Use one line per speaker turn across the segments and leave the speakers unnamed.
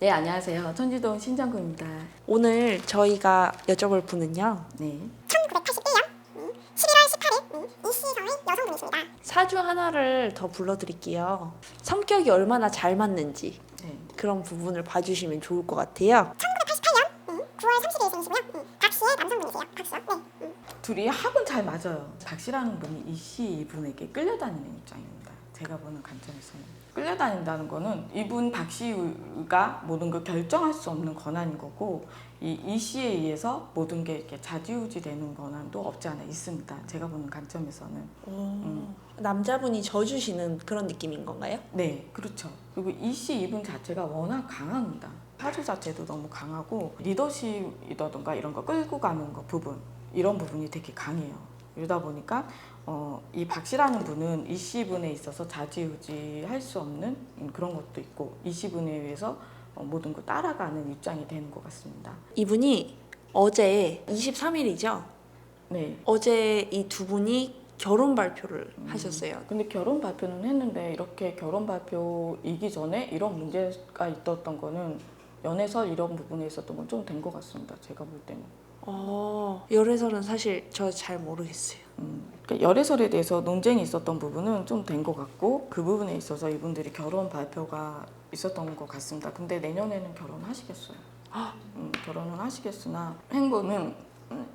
네, 안녕하세요. 천지동 신장구입니다.
오늘 저희가 여쭤볼 분은요.
네.
1981년 11월 18일 이시성의 여성분이십니다.
사주 하나를 더 불러드릴게요. 성격이 얼마나 잘 맞는지
네.
그런 부분을 봐주시면 좋을 것 같아요.
1988년 9월 30일 생이시고요. 박씨의 남성분이세요. 박수. 네.
둘이 합은 잘 맞아요. 박 씨라는 분이 이씨 이분에게 끌려다니는 입장입니다. 제가 보는 관점에서는. 끌려다닌다는 거는 이분 박 씨가 모든 걸 결정할 수 없는 권한인 거고 이, 이 씨에 의해서 모든 게 이렇게 자지우지 되는 권한도 없지 않아 있습니다. 제가 보는 관점에서는. 음.
남자분이 져주시는 그런 느낌인 건가요?
네, 그렇죠. 그리고 이 씨 이분 자체가 워낙 강합니다. 사주 자체도 너무 강하고 리더십이라든가 이런 거 끌고 가는 거 부분 이런 부분이 되게 강해요. 이러다 보니까 어, 이 박 씨라는 분은 이씨 분에 있어서 자지우지 할 수 없는 음, 그런 것도 있고 이씨 분에 의해서 어, 모든 걸 따라가는 입장이 되는 것 같습니다.
이분이 어제 23일이죠.
네.
어제 이 두 분이 결혼 발표를
음.
하셨어요.
근데 결혼 발표는 했는데 이렇게 결혼 발표이기 전에 이런 문제가 있었던 거는 연애설 이런 부분에 있었던 건 좀 된 것 같습니다. 제가 볼 때는.
어, 열애설은 사실 저 잘 모르겠어요.
음, 그러니까 열애설에 대해서 논쟁이 있었던 부분은 좀 된 것 같고 그 부분에 있어서 이분들이 결혼 발표가 있었던 것 같습니다. 근데 내년에는 결혼하시겠어요. 음, 결혼은 하시겠으나 행보는 음,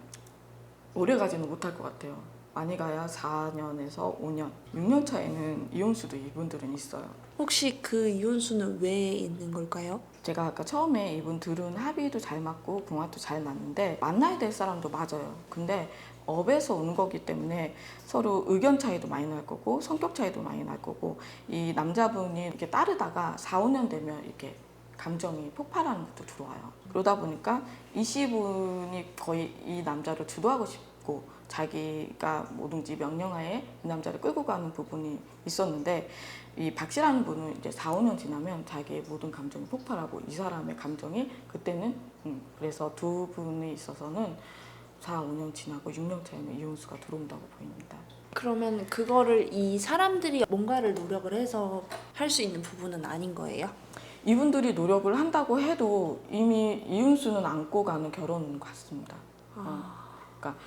오래 가지는 못할 것 같아요. 많이 가야 4년에서 5년, 6년 차에는 이혼 수도 이분들은 있어요.
혹시 그 이혼수는 왜 있는 걸까요?
제가 아까 처음에 이분 둘은 합의도 잘 맞고 궁합도 잘 맞는데 만나야 될 사람도 맞아요. 근데 업에서 오는 거기 때문에 서로 의견 차이도 많이 날 거고 성격 차이도 많이 날 거고 이 남자분이 이렇게 따르다가 4, 5년 되면 이렇게 감정이 폭발하는 것도 들어와요. 그러다 보니까 이 씨분이 거의 이 남자를 주도하고 싶 고 자기가 뭐든지 명령하에 이 남자를 끌고 가는 부분이 있었는데 이 박씨라는 분은 이제 4, 5년 지나면 자기의 모든 감정이 폭발하고 이 사람의 감정이 그때는 음, 그래서 두 분에 있어서는 4, 5년 지나고 6년 차에는 이혼수가 들어온다고 보입니다.
그러면 그거를 이 사람들이 뭔가를 노력을 해서 할 수 있는 부분은 아닌 거예요?
이분들이 노력을 한다고 해도 이미 이혼수는 안고 가는 결혼 같습니다. 그러니까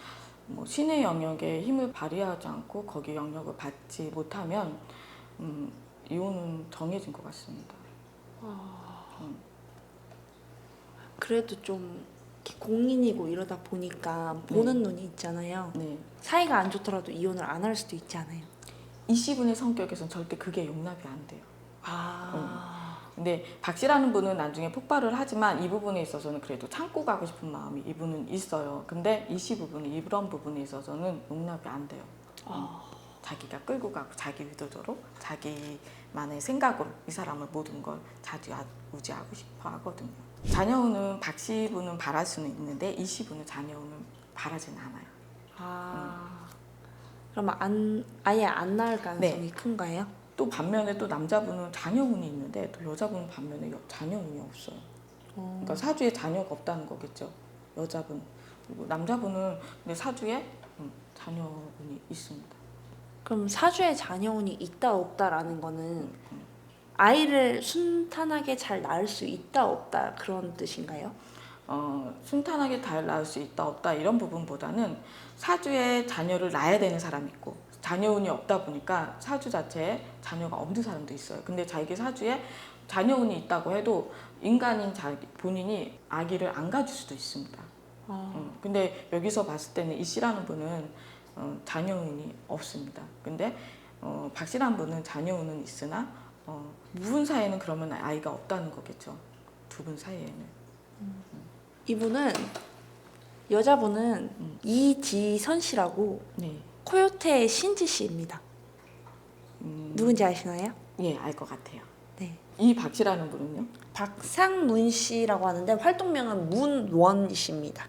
뭐 신의 영역에 힘을 발휘하지 않고 거기 영역을 받지 못하면 음, 이혼은 정해진 것 같습니다.
그래도 좀 공인이고 이러다 보니까 보는 눈이 있잖아요.
네.
사이가 안 좋더라도 이혼을 안 할 수도 있잖아요.
이 씨분의 성격에선 절대 그게 용납이 안 돼요.
아,
근데 박 씨라는 분은 나중에 폭발을 하지만 이 부분에 있어서는 그래도 참고 가고 싶은 마음이 이분은 있어요. 근데 이씨 부분은 이런 부분에 있어서는 용납이 안 돼요.
아.
자기가 끌고 가고 자기 의도대로 자기만의 생각으로 이 사람을 모든 걸 자주우지하고 싶어 하거든요. 자녀운은 박 씨 분은 바랄 수는 있는데 이 씨분은 자녀운은 바라지는 않아요.
아. 그러면 안 아예 안 나을 가능성이 큰가요?
또 반면에 또 남자분은 자녀운이 있는데 또 여자분은 반면에 여- 자녀운이 없어요.
어.
그러니까 사주에 자녀가 없다는 거겠죠. 여자분 그리고 남자분은 근데 사주에 음, 자녀분이 있습니다.
그럼 사주에 자녀운이 있다 없다라는 거는 아이를 순탄하게 잘 낳을 수 있다 없다 그런 뜻인가요?
어, 순탄하게 잘 낳을 수 있다 없다 이런 부분보다는 사주에 자녀를 낳아야 되는 사람이 있고 자녀운이 없다 보니까 사주 자체에 자녀가 없는 사람도 있어요. 근데 자기 사주에 자녀운이 있다고 해도 인간인 자기 본인이 아기를 안 가질 수도 있습니다.
아.
음, 근데 여기서 봤을 때는 이 씨라는 분은 어, 자녀운이 없습니다. 근데 어, 박 씨라는 분은 자녀운은 있으나 어, 무분 사이에는 그러면 아이가 없다는 거겠죠. 두 분 사이에는.
이분은 여자분은
음.
이지선 씨라고
네.
코요태 신지 씨입니다.
음,
누군지 아시나요?
예, 알 것 같아요.
네.
이 박씨라는 분은요?
박상문 씨라고 하는데 활동명은 문원 씨입니다.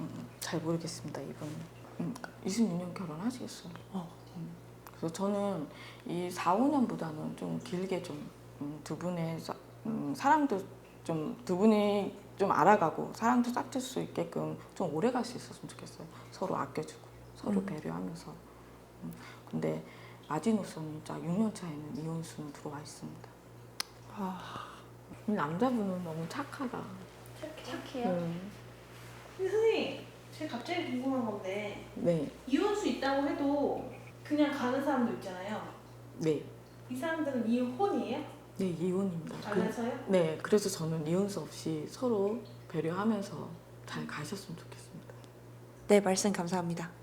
음, 잘 모르겠습니다, 이분은. 음, 26년 결혼하시겠어요?
어.
음, 그래서 저는 이 4, 5년보다는 좀 길게 좀두 분의 사, 음, 사랑도 좀 두 분이 좀 알아가고 사랑도 짝질 수 있게끔 좀 오래 갈 수 있었으면 좋겠어요. 서로 아껴주고 서로
음.
배려하면서. 음, 근데 마지노선은 진짜 6년 차에는 이혼 수는 들어와 있습니다.
아,
이 남자분은 너무 착하다.
착해요.
음,
근데 선생님, 제가 갑자기 궁금한 건데
네,
이혼수 있다고 해도 그냥 가는 사람도 있잖아요.
네,
이 사람들은 이혼이에요?
네 이혼입니다. 그,
알아서요?
네, 그래서 저는 이혼 수 없이 서로 배려하면서 잘 가셨으면 좋겠습니다.
네, 말씀 감사합니다.